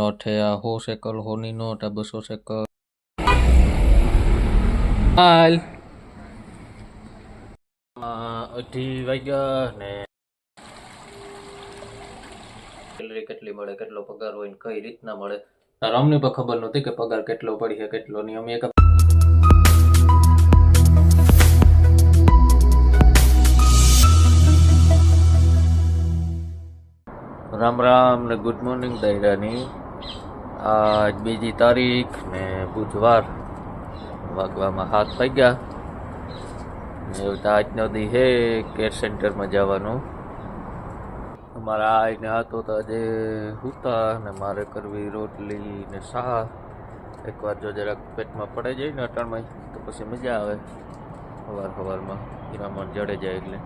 Not છે આ સો shackle હોની not, આ બસો સેકલ હાલ. અઢી વાગ્યા ને. સેલરી કેટલી મળે, કેટલો પગાર હોય ને કઈ રીતના મળે? અમને પણ ખબર નહોતી કે પગાર કેટલો પડી છે કેટલો નહીં. અમે એક રામ રામ ને ગુડ મોર્નિંગ દાયરાની આજ બીજી તારીખ ને બુધવાર. વાગવામાં હાથ ગયા ને એવું તો આજનો દી હે કેર સેન્ટરમાં જવાનું. અમારા આઈને હતો તો આજે હુતા ને મારે કરવી રોટલી ને શાક. એકવાર જો જરાક પેટમાં પડે જાય ને અટાણમાં, તો પછી મજા આવે. સવાર સવારમાં હીરામણ જડે જાય એટલે.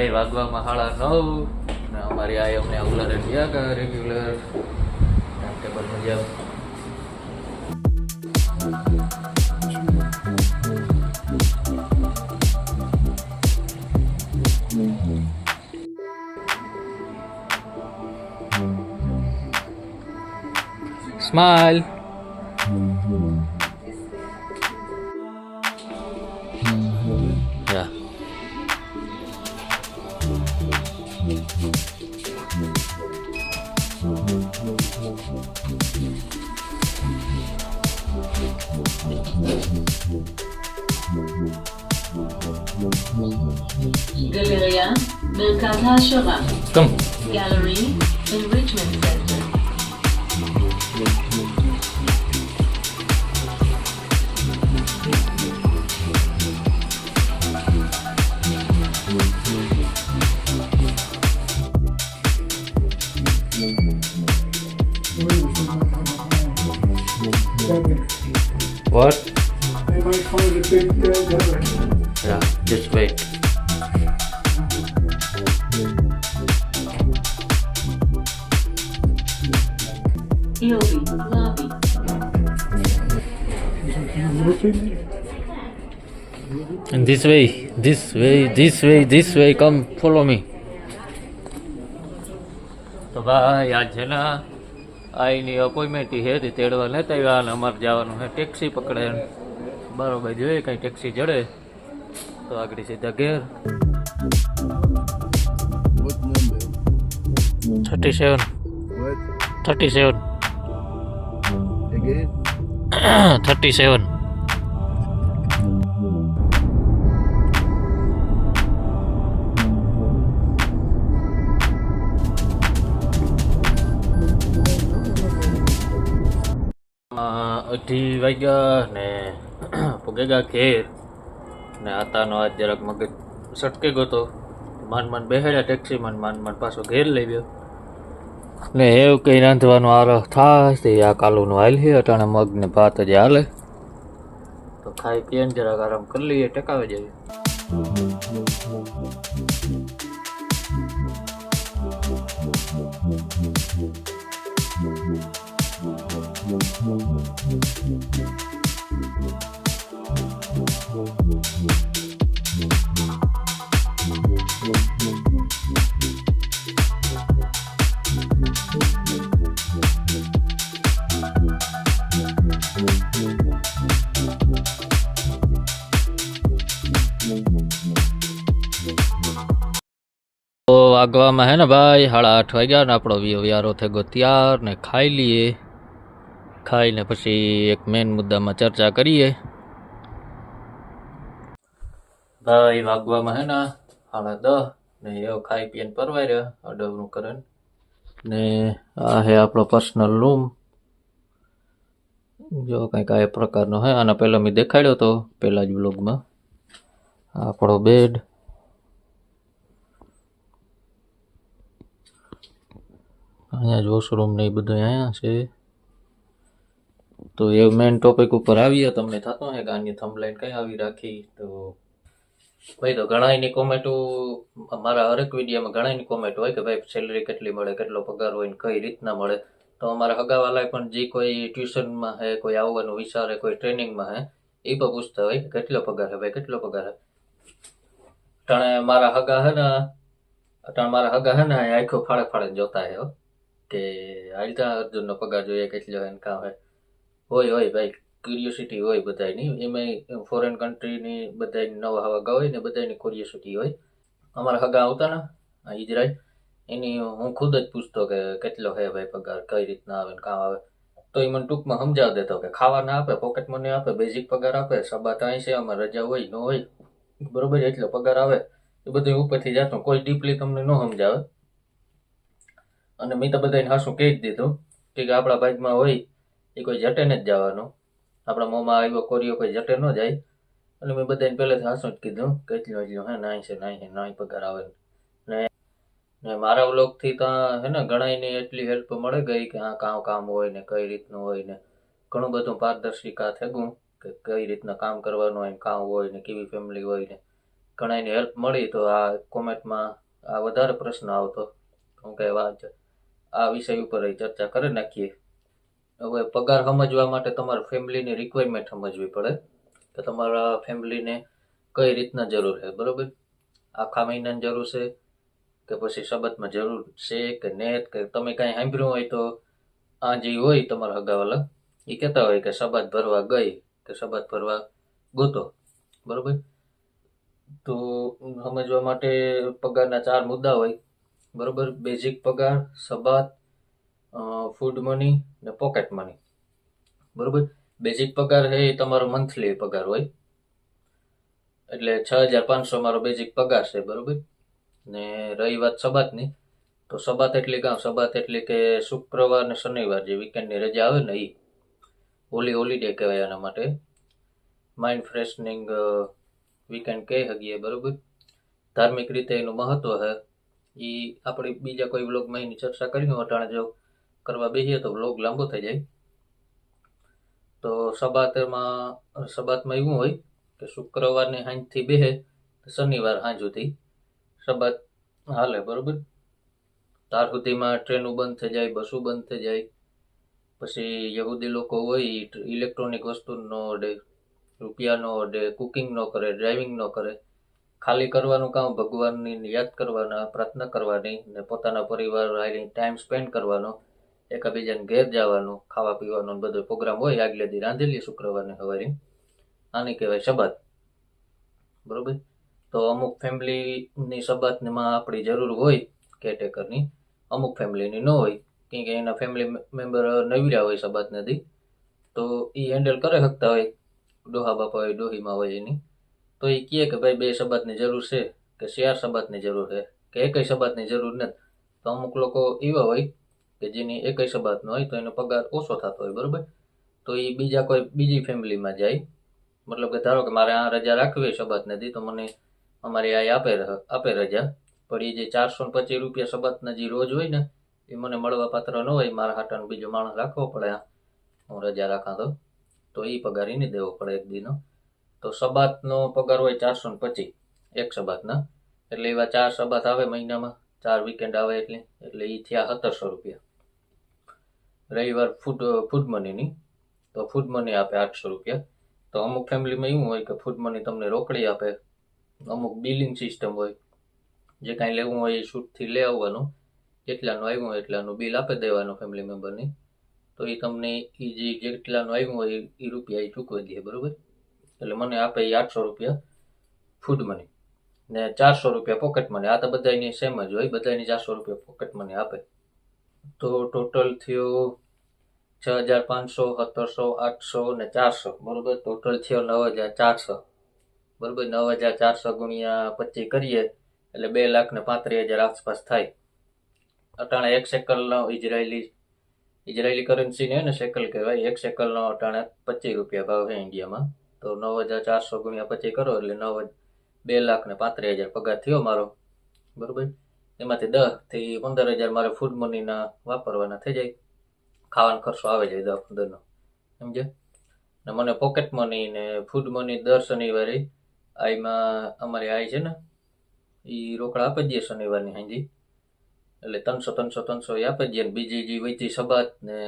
ભાઈ વાગવામાં સાડા નવ ને અમારી આ અમને ઉલારે ગયા કરે રેગ્યુલર ટાઈમ ટેબલ મુજબ smile גלריה, מרכז העשרה, Come. Gallery, Enrichment Center. What? They might find a big uh, gathering. Yeah, just wait. Lobby, lobby. And this way, this way, this way, this way, come follow me. તો ભાઈ આજ છે ને આઈની appointment છે તેડવા લેતા આવ્યા અને અમારે જવાનું છે ટેક્સી પકડે બરોબર જોઈએ કઈ ટેક્સી જડે તો આગળ સીધા ઘેર What number? Thirty seven What? Thirty seven Again? Thirty seven અઢી વાગ્યા ને પગેગા ઘેર ને આતાનો આજ જરાક મગજ સટકી ગયો તો માન માન બેહેડ્યા ટેક્સીમાં માન માન પાછો ઘેર લઈ ગયો. ને એવું કંઈ રાંધવાનો આરો થાય તે આ કાલુનું હાલ છે, અટાણે મગ ને ભાત જ હાલે. તો ખાઈ પીને જરાક આરામ કરી લઈએ, ટકાવી જઈએ તો વાગવામાં હે ને ભાઈ, સાડા આઠ વાગ્યા ને આપણો વ્યવહારો થઈ ગયો ત્યાર ને ખાઈ લઈએ. ખાઈને પછી એક મેન મુદ્દામાં ચર્ચા કરીએ. ભાઈ, વાગવામાં હે ને સાડા દસ ને એવો ખાઈ પીને પરવાઈ રહ્યા અડવનું કરે ને. આ હે આપણો પર્સનલ રૂમ જો કંઈક આ પ્રકારનો હે, આના પહેલાં મેં દેખાડ્યો હતો પહેલાં જ બ્લોગમાં આપણો બેડ અહીંયા જ વોશરૂમ ને એ બધું અહીંયા છે. તો એ મેન ટોપિક ઉપર આવીએ, તમને થતો હે કે આની થંબલાઈન કઈ આવી રાખી? તો ભાઈ તો ઘણાની કોમેન્ટો મારા હરેક વિડીયોમાં ઘણાની કોમેન્ટ હોય કે ભાઈ સેલરી કેટલી મળે, કેટલો પગાર હોય ને કઈ રીતના મળે. તો અમારા હગાવાલાએ પણ જે કોઈ ટ્યુશનમાં હે, કોઈ આવવાનું વિચારે કોઈ ટ્રેનિંગમાં હે, એ પણ પૂછતા હોય કે કેટલો પગાર હે ભાઈ, કેટલો પગાર હે? ટાણે મારા હગા હે ને ટાણે મારા હગા હે ને આખો ફાળે ફાળે જોતા હે હો. કે હાલતા અર્જુનનો પગાર જોઈએ કેટલો હોય. ને કાં હે હોય હોય ભાઈ ક્યુરિયોસિટી હોય બધાની એમાં ફોરેન કન્ટ્રીની બધાની નવા હવા હોય ને બધાની ક્યુરિયોસિટી હોય. અમારા હગા આવતા ને આ ઇઝરાયલ એની હું ખુદ જ પૂછતો કે કેટલો હે ભાઈ પગાર, કઈ રીતના આવે ને કામ આવે. તો એ મને ટૂંકમાં સમજાવ દેતો કે ખાવાના આપે પોકેટ મની આપે બેઝિક પગાર આપે સબાત અહીં છે અમારે રજા હોય, ન હોય. બરોબર, એટલો પગાર આવે. એ બધું ઉપરથી જાતું, કોઈ ડીપલી તમને ન સમજાવે. અને મેં તો બધાને હાસું કહી જ દીધું કે આપણા બાજુમાં હોય એ કોઈ જટેને જ જવાનું. આપણા મોંમાં આવ્યો કોરિયો કોઈ જટે ન જાય. અને મેં બધાને પહેલેથી હાસું જ કીધું કે એટલું હે નાઈ છે નાઈ છે નાઈ પગાર આવે. ને ને મારા વ્લોગથી તો હે ને ઘણાયની એટલી હેલ્પ મળે ગઈ કે આ કામ કામ હોય ને કઈ રીતનું હોય ને ઘણું બધું પારદર્શિકા થયું કે કઈ રીતના કામ કરવાનું હોય કામ હોય ને કેવી ફેમિલી હોય ને ઘણાને હેલ્પ મળી તો આ કોમેન્ટમાં આ વધારે પ્રશ્ન આવતો. હું કઈ વાત આ વિષય ઉપર ચર્ચા કરી નાખીએ. હવે પગાર સમજવા માટે તમારે ફેમિલીની રિક્વાયરમેન્ટ સમજવી પડે કે તમારા ફેમિલીને કઈ રીતના જરૂર છે, બરોબર? આખા મહિનાની જરૂર છે કે પછી શબતમાં જરૂર છે કે નેત કે તમે કાંઈ સાંભળ્યું હોય તો આ જે હોય તમારા હગાવાલા એ કહેતા હોય કે શબાત ભરવા ગઈ કે શબાત ભરવા ગોતો, બરોબર? તો સમજવા માટે પગારના ચાર મુદ્દા હોય. બરોબર બેઝિક પગાર સબાત ફૂડ મની ને પોકેટ મની બરોબર? બેઝિક પગાર છે એ તમારો મંથલી પગાર હોય. એટલે છ હજાર પાંચસો મારો બેઝિક પગાર છે, બરોબર? ને રહી વાત સબાતની તો સબાત એટલે કાં? સબાત એટલે કે શુક્રવાર ને શનિવાર જે વીકેન્ડની રજા આવે ને એ હોલી હોલીડે કહેવાય એના માટે. માઇન્ડ ફ્રેશનિંગ વીકેન્ડ કહી શકીએ, બરોબર? ધાર્મિક રીતે એનું મહત્વ છે એ આપણે બીજા કોઈ વ્લોગમાં એની ચર્ચા કરી અટાણે જો કરવા બેસીએ તો વ્લોગ લાંબો થઈ જાય. તો સબાતમાં સબાતમાં એવું હોય કે શુક્રવારની સાંજથી બેહે શનિવાર સાંજ સબાત હાલે, બરોબર? તાર સુધીમાં ટ્રેનો બંધ થઈ જાય, બસો બંધ થઈ જાય. પછી યહૂદી લોકો હોય ઇલેક્ટ્રોનિક વસ્તુનો ઓર્ડે રૂપિયાનો ઓડે કુકિંગ ન કરે ડ્રાઇવિંગ ન કરે. ખાલી કરવાનું કામ, ભગવાનની યાદ કરવાના, પ્રાર્થના કરવાની ને પોતાના પરિવાર ટાઈમ સ્પેન્ડ કરવાનો, એકબીજાને ઘેર જવાનું, ખાવા પીવાનો બધો પ્રોગ્રામ હોય, આગલે દી રાંધેલી શુક્રવારને સવારે. આને કહેવાય શબાત. બરોબર? તો અમુક ફેમિલીની શબાતમાં આપણી જરૂર હોય કેટેકરની અમુક ફેમિલીની ન હોય, કેમ કે એના ફેમિલી મેમ્બર નવીરા હોય શબાત નથી તો એ હેન્ડલ કરી શકતા હોય. ડોહા બાપા હોય, ડોહીમાં હોય એની. તો એ કહે કે ભાઈ બે શબ્દની જરૂર છે કે ચાર શબ્દની જરૂર છે કે એકય શબ્દની જરૂર નથી. તો અમુક લોકો એવા હોય કે જેની એકય શબાત હોય તો એનો પગાર ઓછો થતો હોય, બરાબર? તો એ બીજા કોઈ બીજી ફેમિલીમાં જાય. મતલબ કે ધારો કે મારે આ રજા રાખવી શબ્દ નથી તો મને અમારી આ આપે આપે રજા. પણ એ જે ચારસો ને પચીસ રૂપિયા શબ્દના જે રોજ હોય ને એ મને મળવા પાત્ર ન હોય, મારા હાટાનો બીજો માણસ રાખવો પડે હું રજા રાખા તો તો એ પગાર એને દેવો પડે એક દીનો. તો સબાતનો પગાર હોય ચારસો ને પચીસ, એક સબાતના એટલે એવા ચાર સબાત આવે મહિનામાં, ચાર વીકેન્ડ આવે એટલે એટલે એ થયા સત્તરસો રૂપિયા. રવિવાર ફૂડ ફૂડ મનીની તો ફૂડ મની આપે આઠસો રૂપિયા. તો અમુક ફેમિલીમાં એવું હોય કે ફૂડ મની તમને રોકડી આપે. અમુક બિલિંગ સિસ્ટમ હોય. જે કાંઈ લેવું હોય એ શૂટથી લઈ આવવાનું. જેટલાનું આવ્યું હોય એટલાનું બિલ આપી દેવાનું ફેમિલી મેમ્બરની તો એ તમને એ જે જેટલાનું આવ્યું હોય એ- રૂપિયા એ ચૂકવી દે, બરોબર? એટલે મને આપે એ આઠસો રૂપિયા ફૂડ મની ને ચારસો રૂપિયા પોકેટ મની આ તો બધાની સેમ જ હોય. બધાની ચારસો રૂપિયા પોકેટ મની આપે. તો ટોટલ થયો છ હજાર પાંચસો, સત્તરસો, આઠસો ને ચારસો. બરોબર? ટોટલ થયો નવ હજાર ચારસો. બરોબર? નવ હજાર ચારસો ગુણ્યા પચીસ કરીએ એટલે બે લાખ ને પાંત્રીસ હજાર આસપાસ થાય. અટાણે એક સેકલનો ઇઝરાયેલી ઇઝરાયેલી કરન્સીને ને સેકલ કહેવાય. એક સેકલનો અટાણે પચીસ રૂપિયા ભાવ છે ઇન્ડિયામાં તો નવ હજાર ચારસો ગુણ્યા પચીસ કરો એટલે નવ બે લાખ ને પાંત્રીસ હજાર પગાર થયો મારો. બરોબર? એમાંથી દસથી પંદર હજાર મારે ફૂડ મનીના વાપરવાના થઈ જાય. ખાવાનો ખર્ચો આવે છે દસ પંદરનો સમજે ને મને પોકેટ મની ને ફૂડ મની દર શનિવારે આઈમાં અમારી આઈ છે ને એ રોકડા આપી દઈએ શનિવારની હાંજી એટલે ત્રણસો ત્રણસો ત્રણસો એ આપી દઈએ બીજી જે વૈતી સબાત ને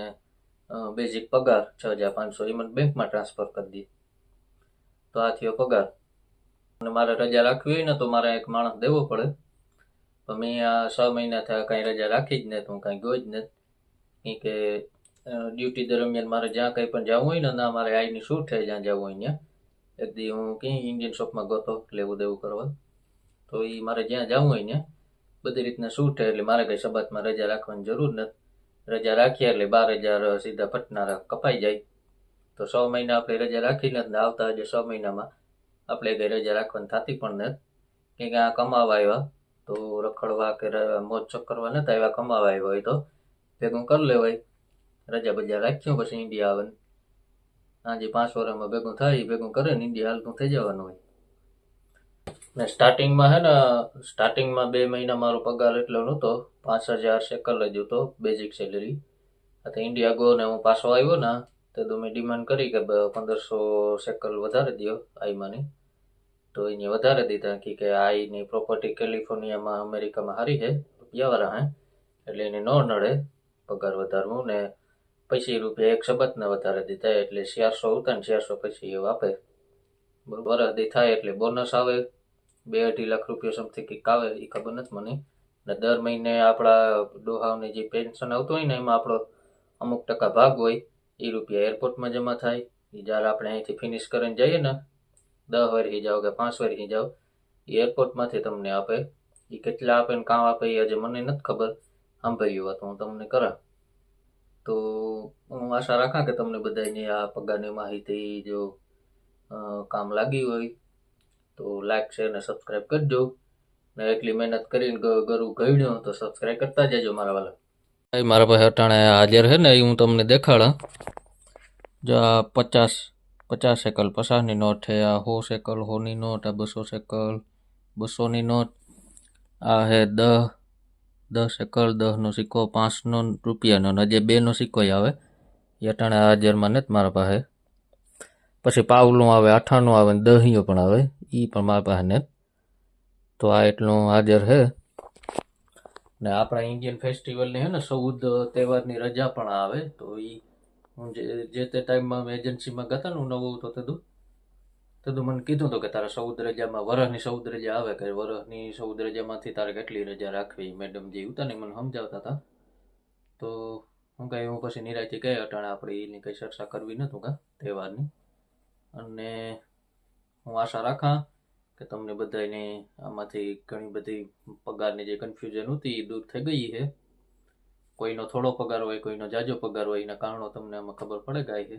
બેઝિક પગાર છ હજાર પાંચસો એ મને બેંકમાં ટ્રાન્સફર કરી દઈએ તો આ થયો પગાર. અને મારે રજા રાખવી હોય ને તો મારે એક માણસ દેવો પડે. તો મેં આ છ મહિના થયા કાંઈ રજા રાખી જ નહીં તો હું કાંઈ ગયો જ કેમ કે ડ્યુટી દરમિયાન મારે જ્યાં કંઈ પણ જવું હોય ને, ના, મારે આઈની શૂટ થાય જ્યાં જવું હોય ત્યાં. એક દી હું ક્યાંય ઇન્ડિયન શોપમાં ગયો લેવું દેવું કરવા. તો એ મારે જ્યાં જવું હોય ત્યાં, બધી રીતના શૂટ થાય એટલે મારે કંઈ સબાતમાં રજા રાખવાની જરૂર નથી. રજા રાખીએ એટલે બાર હજાર સીધા પટનારા કપાઈ જાય. તો છ મહિના આપણે રજા રાખી નથી આવતા હજુ છ મહિનામાં. આપણે કંઈ રજા રાખવાની થતી પણ નથી. કે આ કમાવા આવ્યા. તો રખડવા કે મોજ શોખ કરવા નથી આવ્યા, કમાવા આવ્યા હોય તો. ભેગું કરી લેવાય. રજા બજા રાખ્યું, પછી ઇન્ડિયા આવે આજે પાંચ વર્ષમાં ભેગું થાય ભેગું કરે ને ઇન્ડિયા હાલતું થઈ જવાનું હોય. ને સ્ટાર્ટિંગમાં હે ને સ્ટાર્ટિંગમાં બે મહિના મારો પગાર એટલો નહોતો. પાંચ હજાર શેકલ જ હતો બેઝિક સેલેરી તો ઇન્ડિયા ગો ને હું પાછો આવ્યો ને તો તો મેં ડિમાન્ડ કરી કે પંદરસો શેકલ વધારે દ્યો આઈમાંની. તો એને વધારે દીધા કે કે આઈની પ્રોપર્ટી કેલિફોર્નિયામાં, અમેરિકામાં હારી છે રૂપિયાવાળા હે. એટલે એને ન નડે પગાર વધારવું ને પછી રૂપિયા એક શબતને વધારે દીધા એટલે ચારસો ઉતા ને ચારસો પછી એવું આપે બરાબર વરસદી થાય એટલે બોનસ આવે. બે અઢી લાખ રૂપિયા સમથિંગ કંઈક આવે એ ખબર નથી મને. ને દર મહિને આપણા ડોહાઓને જે પેન્શન આવતું હોય ને, એમાં આપણો અમુક ટકા ભાગ હોય. એ રૂપિયા એરપોર્ટમાં જમા થાય. એ જ્યારે આપણે અહીંથી ફિનિશ કરીને જઈએ ને દસ વર્ષી જાઓ કે પાંચ વર્ષી જાઓ એ એરપોર્ટમાંથી તમને આપે. એ કેટલા આપે ને કામ આપે એ આજે મને નથી ખબર. સાંભળ્યું હોત હું તમને કરા. તો હું આશા રાખા કે તમને બધાની આ પગારની માહિતી જો કામ લાગી હોય, તો લાઈક શેર ને સબસ્ક્રાઈબ કરજો. ને એટલી મહેનત કરીને ગરું ગયું તો સબસ્ક્રાઈબ કરતા જજો મારા વાલા. મારા પાસે અટાણે હાજર છે ને એ હું તમને દેખાડા. જો આ પચાસ પચાસ સેકલ પચાસની નોટ છે, આ સો સેકલ સોની નોટ, આ બસો સેકલ બસોની નોટ, આ છે દહ, દસ સેકલ દસનો સિક્કો, પાંચનો રૂપિયાનો અને જે બેનો સિક્કો આવે. એ અટાણે હાજરમાં નથી મારા પાસે. પછી પાવલું આવે અઠાણું આવે ને દહિયો પણ આવે. એ પણ મારા પાસે નથી તો આ એટલું હાજર છે ને આપણા ઇન્ડિયન ફેસ્ટિવલની હે ને ચૌદ તહેવારની રજા પણ આવે, તો એ હું જે તે ટાઈમમાં મેં એજન્સીમાં ગયા હતા ને હું નવું તો તેદું તેદું મને કીધું હતું કે તારે ચૌદ રજામાં વરસની ચૌદ રજા આવે કે વરસની ચૌદ રજામાંથી તારે કેટલી રજા રાખવી મેડમ જે હતા ને મને સમજાવતા હતા. તો હું કાંઈ હું પછી નિરાયથી કહે, અટાણે આપણે એની કંઈ ચર્ચા કરવી નહોતું કા તહેવારની. અને હું આશા રાખા કે તમને બધાને આમાંથી ઘણી બધી પગારની જે કન્ફ્યુઝન હતી એ દૂર થઈ ગઈ છે. કોઈનો થોડો પગાર હોય, કોઈનો જાજો પગાર હોય, એના કારણો તમને આમાં ખબર પડે ગાય છે.